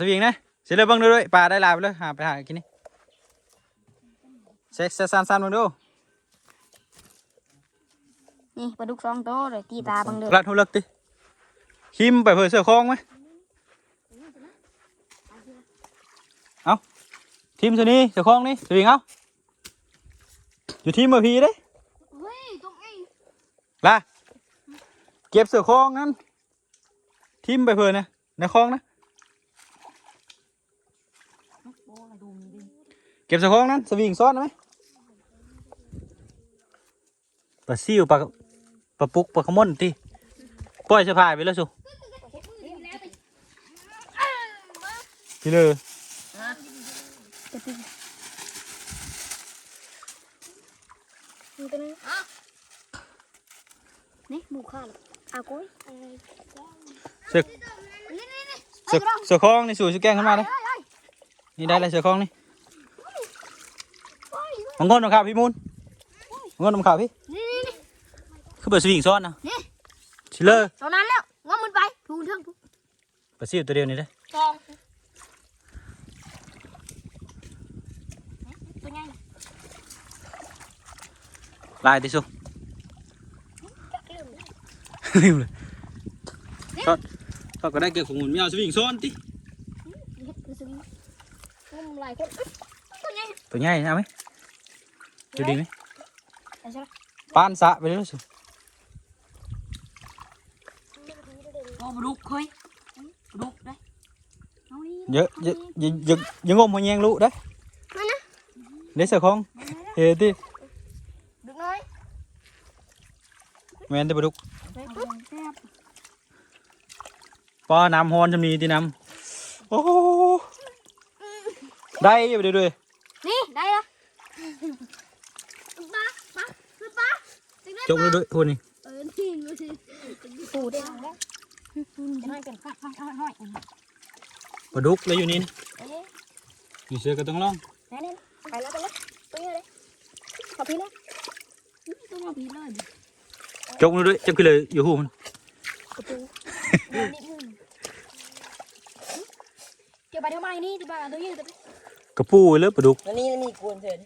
สวิงนะเสียเลยเบังดูด้วยปลาได้หลายไปเลยหาไปหากินนี่เซ็กซ์ซันซันๆเบังดูนี่ปลาดุกสองตัวเลยตีตาบังเด้อรัดหัวเลิกติคิมไปเผื่อเสือโคองไหมเอาทีมตัวนี้เสือโคองนี่สวิงเอาอยู่ทีมเบอร์พีเด้เฮ้ยตรงไอ้ล่ะเก็บเสือโคองนั้นทีมไปเผื่อนะในคลองนะ โอ้ดูมีดิ เก็บเสือโคองนั้นสวิงซ้อนไหมปลาซิวปลาปลาปุกปลากระมอนตีปล่อยสื้อผ้าไปแล้วสุพี่เลยนี่หมูข้าวอากุ้ยเสือเสือเสือโคองนี่สู่ชุแกงขึ้นมาเลยนี่ได้เลยเสือโคองนี่ มังกรมังขาพี่มูลมังกรมังขาพี่นี่นี่นี่คือเปิดสวิงซ้อนนะนี่ชิเลอร์ตอนนั้นแล้วงอมันไปถูเทิงถูปลาซิวตัวเดียวนี่ได้ทองตัวใหญ่ลายติสุลืมลืมเลยทอดทอดก็ได้เกี่ยวของหมุนไม่เอาสวิงซ้อนติเฮ็ดคือสิงงมหลายคนตัวใหญ่ตัวใหญ่เอาไหม ดูดีไหมเอาใช่ไหมปานสะไปเลยสุโอ้ปลาดุกเฮ้ยปลาดุกได้เอานี่เยอะเยอะเยอะเยอะเยอะงมหัวแยงลูกได้นั่นนะเดี๋ยวเสือของเฮ้ยติดุกน้อยแมนที่ปลาดุกแซ่บปอน้ำฮอนจำนีที่น้ำโอ้โหได้อยู่ไปด้วยนี่ได้ละปลาปลาคือปลา จกด้วยพูดนี่เออนี่มันคือปูได้แล้วจะน้อยกันห้อยห้อยห้อยปลาดุกเลยอยู่นี่นะเอ๊ะอยู่เสือก็ต้องลองนั่นไปแล้วไปแล้วไปเลยขอพี่แล้วต้องมาพี่เลยจกด้วยจำคือเลยอยู่หูมันกระปูนิดนึงเดี๋ยวไปทำไมนี่จะไปตัวยืดตัวกระปูเลยปลาดุกแล้วนี่มีกวนเถิน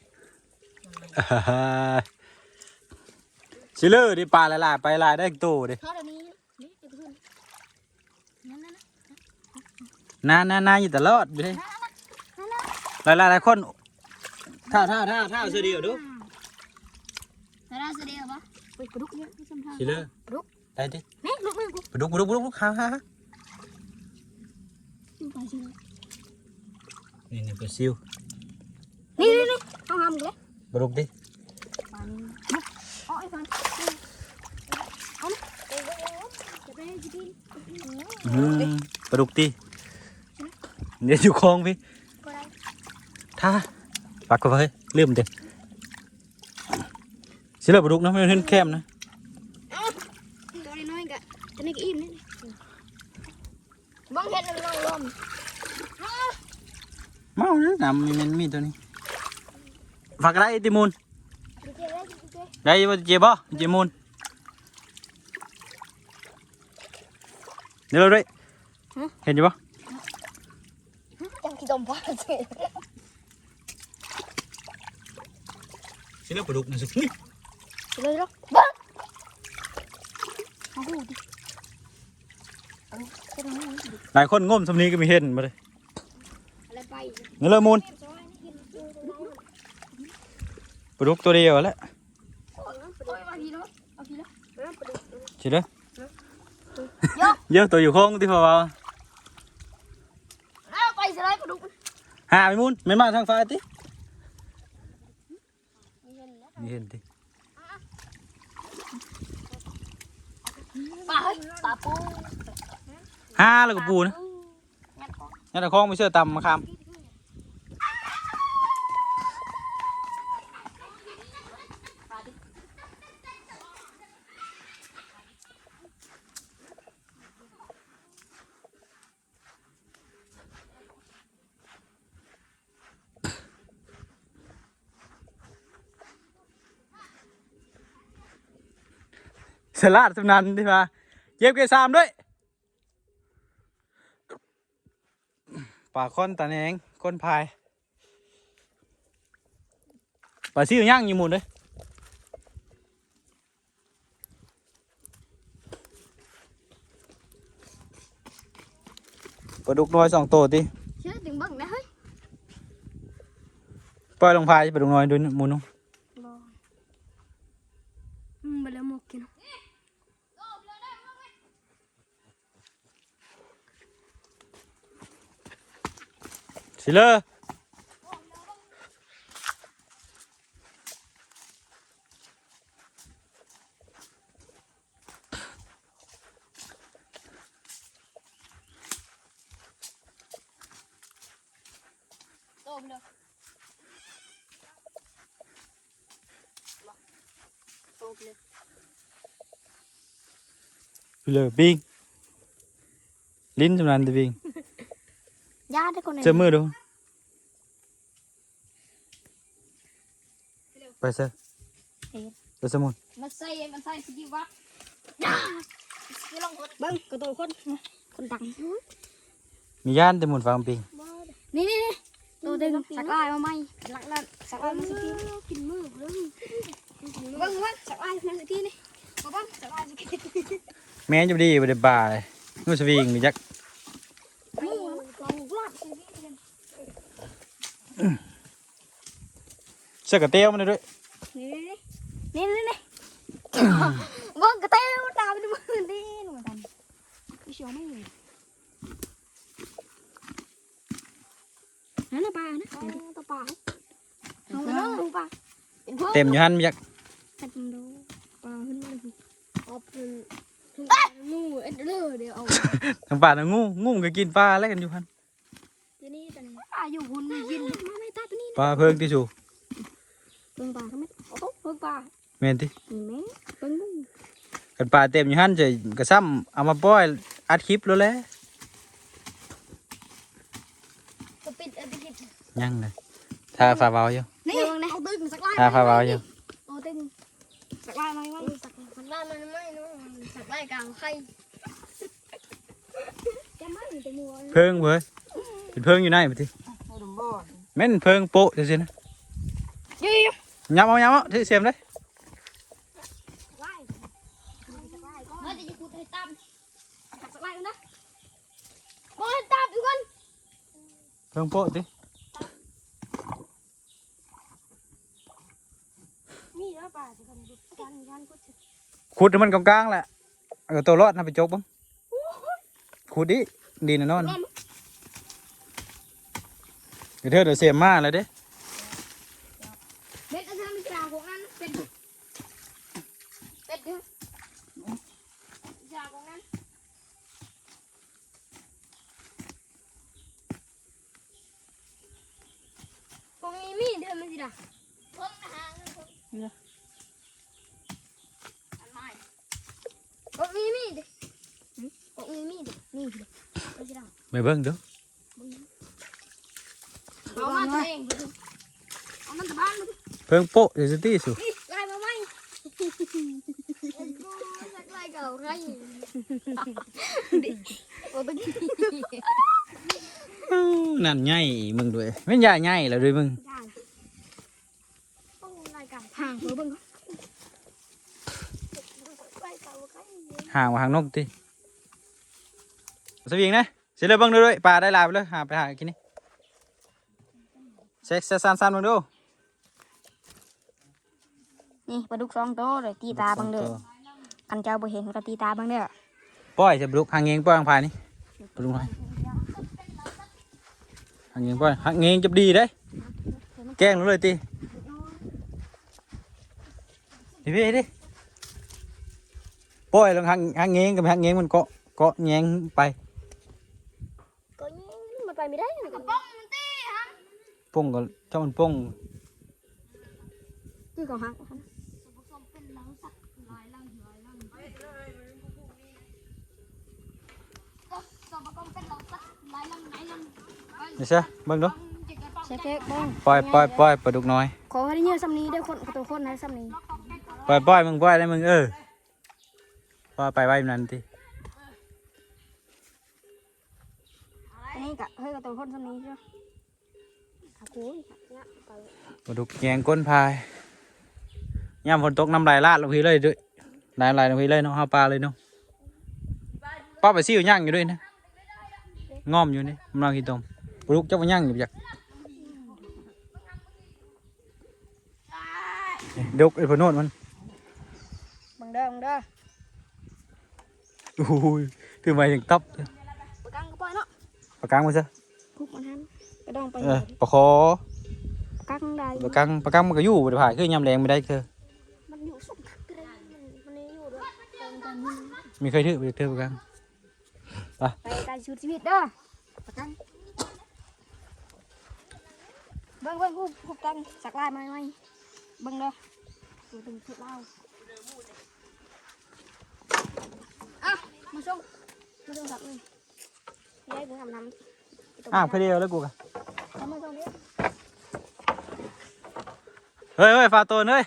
ชิเลอร์ดิปลาหลายๆไปหลายได้อีกตัวดิทอดอันนี้นี่จะขึ้นนั่นนั่นนานนานอยู่ตลอดอยู่เลยหลายหลายหลายคนท่าท่าท่าท่าเสือเดียวดูนั่นน่าเสียปะไปกระดุกเยอะที่สำคัญชิเลอร์ได้ดินี่ลุกมือกูปลาดุกปลาดุกปลาดุกฮ่าฮ่าฮ่านี่นี่ปลาซิวนี่นี่นี่เอาหำเลยปลาดุกดิอ๋อไอ้ฟันเอานะจะไปกินอืมปลาดุกดิเดี๋ยวอยู่คลองพี่ก็ได้ท่าปักก็ไว้ลืมเด็ดชิเลอร์ปลาดุกนะไม่เห็นแคมนะตัวน้อยๆกะตัวนี้ก็อิ่มนี่บังเห็นมันลองลมเมาเลยน้ำมีมันมีตัวนี้ฝากได้ติมูลดีเจได้ดีเจได้บ่เจ็บบ่เจ็บมูล เดี๋ยวเราด้วยเห็นอยู่บ่ยังคิดดมพอสิชิเลอร์ปลาดุกนะสุดนี่เลยหรอบ้าเอาหูดิเอาตัวนี้ดิหลายคนง่มสำนีก็มีเห็นมาเลยอะไรไปนี่เลยมูลปลาดุกตัวเดียวแหล้วโอ้ยมาทีแล้วเอาทีแล้วชิ เลอร์เยอะตัวอยู่โค้งที่พอว่าเอาไปสไลด์กระดูกหาไปมูลไม่มาทางฟ้าติมีเห็นติปลาปลาปูหาแล้วก็ปูนะงัดคอนี่แต่คล้องไม่เชื่อตำมาคา ลัดสำนันที่มาเย็บเกสามด้วยปลาค้อนตาแหนงค้นพายปลาซิวย่างอยู่หมดเลยปลาดุกน้อยสองตัวติเชื่อถึงบิ่งได้เฮ้ยปล่อยลงพายปลาดุกน้อยดูหมูนุ่ง บ่อืมไปแล้วหมกกิน สิเลอโตไปเลยโญาติคนไหนเจอมือดู ไปเซอไปสมุนมันใส่มันใส่สกิวัดคือลองเบิ่งกระโดดคนคนดังมีย่านแต่หมุนฟังปิงนี่นี่นี่ตัวดึงสักลายมาไหมหลักนั่นสักลายมาสักทีกินมือเลยเบิ่งว่าสักลายมาสักทีนี่มาบ้างสักลายสักทีแม่จะดีไปเดบ่าเลยงูสวิงมีจักมือลองลาดสักทีกัน เสื้อกระเตี้ยวมันเลยด้วยนี่นี่นี่นี่เบิ่งกระเต้วตามไปดูมือดิหนูทำไม่เชื่อไม่เลยนั่นน่ะปลานะตัวปลาเอาเนาะปลาเป็นพวกเต็มอยู่หันมีจักกันดูปลาขึ้นมาเลยเอาเป็นงูเอ็ดเลอเดี๋ยวเอาทางป่าน่ะงูงูมันก็กินปลาแล้วกันอยู่หัน ตัวนี้ตัวนี้ปลา อยู่หุ่นมียินมาไม่ตาตัวนี้ปลาเพิ่งที่สูเบิ่งปลาทำไมโอ้โหเบิ่งปลาแม่นตินี่แม่เบิ่งงูกันปลาเต็มอยู่หันจะกระซ้ำเอามาปล่อยอัดคลิปแล้วแหละก็ปิดเอาไปกินยังเลยทาฟ้าเบาอยู่นี่เอาตึงสักลายทาฟ้าเบาอยู่เอาตึงสักลายไหมวะสักสักลายมันไม่นู้สักลายกลางไข่จะไม่จะมัวเพิ่งเว้ยเป็นเพิ่งอยู่ไหนมาที แม่นเพิ่งโปะเดี๋ยวสินะยี่ยับเอายับเอาที่เสียมเลยไล่สักลายก็เราจะอยู่ให้ตามสักลายนะบอลตามอยู่กันเพิ่งโปะดิมีแล้วป่าจะกันกันกันก็จะขุดให้มันกลางๆแหละเอาตัวรอดนะไปจกบ้างขุดดิดีนะนอน เดี๋ยวเธอเดี๋ยวเสียมมาเลยเด้เบ็ดอันนั้นกลางของนั้นเป็นเป็ดเด้อกลาของนั้นคงมีมีดเดินมาสิล่ะผมหาเงินผมอันใหม่ผมมีมีดผมมีมีดนี่สิมาสิล่ะไปเบิ่งเดูเอามาตัวเองดูเอามันตะบ้านมาดิ เพิ่งโปะเดี๋ยวสิตี้สูนี่ไล่มาไหมสักไล่เก่าไรโอ้ตะกี้นั่นใหญ่มึงด้วยไม่นใหญ่ใหญ่แล้วด้วยมึงได้ต้องไล่เก่าห่างหัวเบิ่งไล่เก่าใกล้ห่างมาห่างนกติสวิงนะเสียเลยเบิ่งดูด้วยปลาได้ลายไปเลยหาไปหากินนี่เซ็กซ์สั้นๆมึงดู นี่ปลาดุกสองตัวเลยตีตาบังเด้อกันเจ้าบ่เห็นก็ตีตาบังเด้อปล่อยจะบลุกหางเงงปล่อยหางพายนี่ปลุกหน่อยหางเงงปล่อยหางเงงจะดีได้แกล้งรู้เลยตีดิพี่ดิปล่อยลงหางหางเงงกับหางเงงมันเนี่ใช่เบิ่งดูเช็คเช็คบ้างปล่อยปล่อยปล่อยปลาดุกน้อย ขอให้ได้เยอะซ้ำนี้ได้คนตัวคนให้ซ้ำนี้ปล่อยปล่อยมึงปล่อยได้มึงเออปล่อยไปไว้แบบนั้นทีอันนี้กะเฮ้ยกับตัวคนสนี้ใช่ไหมครับคุยเนี่ยไปปลาดุกแยงก้นพายย่ามฝนตกน้ำลายลาดลงพีเลยด้วยน้ำลายลงพีเลยเนาะห้าปลาเลยเนาะป้าไปซิวย่างอยู่ด้วยนะ ง้อมอยู่นี่กำลังกินต้มปลาดุกเจ้าไปย่างอยู่จากดุกไอ้พนโนดมันบังเด้อบังเด้อโอ้ยถือไม้ถึงตับปากกังก็ปล่อยเนาะปากกางมันซะพุกมันหันกระดองไปเออปลาคอปากกังได้ปากกางปากกางมันก็อยู่บ่ได้ผ่ายคือยำแรงไม่ได้เธอมันอยู่สุกคักเลยมันมันอยู่ด้วยตอนตอนนี้มีเคยถือไปเธอปากกาง ไปการชูชีวิตเด้อปากกังเบิ้งเบิ้งกูพุกกังสักลายไหมไหมเบิ้งเด้อดูตึงชุดเล่าอะมาส่งมาส่งสักเลยยัยกูทำน้ำอ้าวเพื่อเดียวแล้วกูกะทำมาส่งเด้อเฮ้ยเฮ้ยฟาโตนเฮ้ย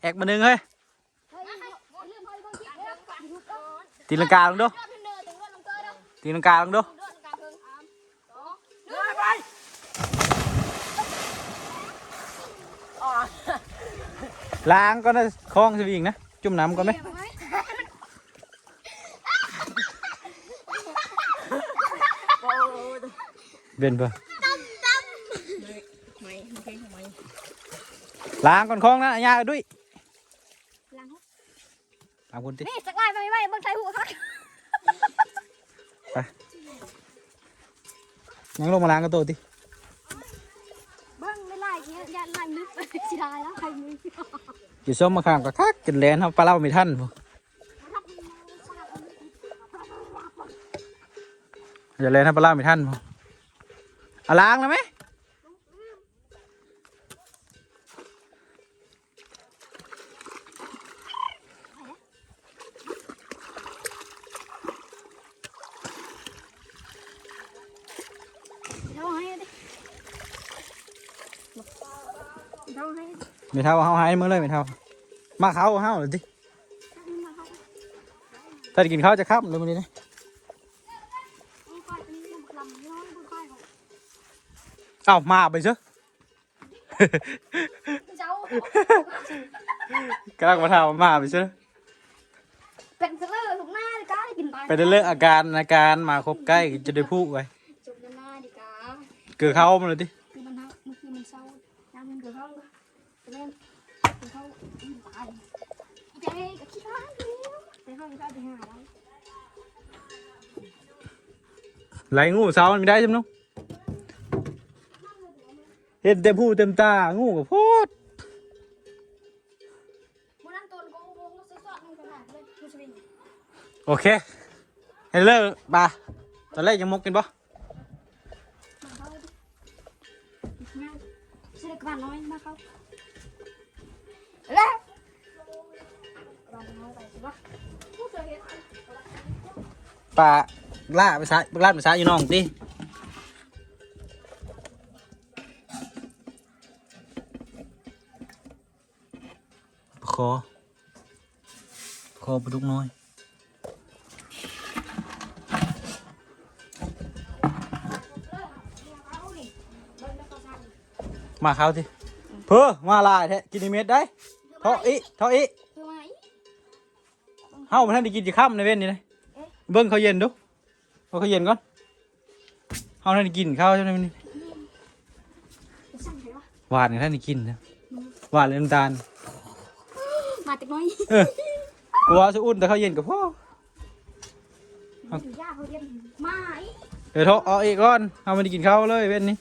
แอกมาหนึ่งเฮ้ยเฮ้ยลืมเฮ้ยเบิ้งคิดเด้อดูก่อนตีลังกาลงดู เกอเด้อตีลังกาลงดูเด้อลงกาเพิ่งสามสองหนึ่งล้างก็ ได้คล้องมน้ำก่อนไหมเบนเปล่าล้างก่อนคล้องนะอย่าด้วยล้างหัวตามคุณตินี่สักลายไปไหมเบิ่งใส่หัวเขายังลงมาล้างกันโตดิบิ่งไม่ไล่เงี้ยยันไล่ลึกสิได้แล้วใครมืออยู่ส้มมาข้างก็คักกินแลนครับปลาเล่าไม่ทันพวกอย่าแลนครับปลาเล่าไม่ทันพวกเอาล้างแล้วไหม เท่าให้ดิ เท่าให้ไม่เท่าเฮาหายมือเลยไม่เท่า มาเขาเฮาเลยติถ้าจะกินข้าวจะครับเลยวันนี้นะเอ้ามาไปเชอะเจ้ากำลังมาถามว่ามาไปเชอะเป็นสเลอร์ถูกหน้าดิก้ากินไปไปได้เลิกอาการอาการมาครบใกล้จะได้พูดไว้จบหน้าดิก้าเกิดเข้ามาเลยดิ คือมันเมื่อกี้มันเศร้าน้ำมันเกิดเข้าจะเล่นเกิดเข้าตายเจ๊ก็คิดว่า ไปห้องก็ไปหาแล้วไหลงูสาวมันไม่ได้ใช่ไหมน้องเห็นแต่ผู้เต็มตา งูกับโพดมันนั่นตัวกูกูกูซื้อสอดมึงขนาดเลยกูจะเป็นโอเคให้เลิกปลาตอนแรกยังมกกินปะเข้าดิง่ายซื้อกันน้อยมาเข้าแล้วลองเอาไปสิวะกูเคยเห็นปลาล่าไปซะล่าไปซะอยู่น้องติคอคอปลาดุกน้อยมาเขาทีเพื่อมาลายแท้กินเม็ดได้เท่าอีเท่าอี เฮามาท่านได้กินจะค่ำในเว้นนี่เลยเบิ้งเขาวเย็นดูเอาเขาวเย็นก่อนเฮาท่านได้กินข้าวใช่ไหมนี่สั่งใครวะหวานนี่ท่านได้กินนะหวานเลยน้ำตาลมาจากน้อยเออกลัวจะอุ่นแต่ข้าวเย็นกับพ่อถือยาเขาเรียนมาอีเดี๋ยวเท่าเอาอีกก่อนเฮาไม่ได้กินข้าวเลยเว้นนี้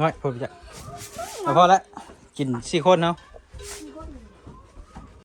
น้อยพอจะเอาพอแล้วกินสี่คนเนาะ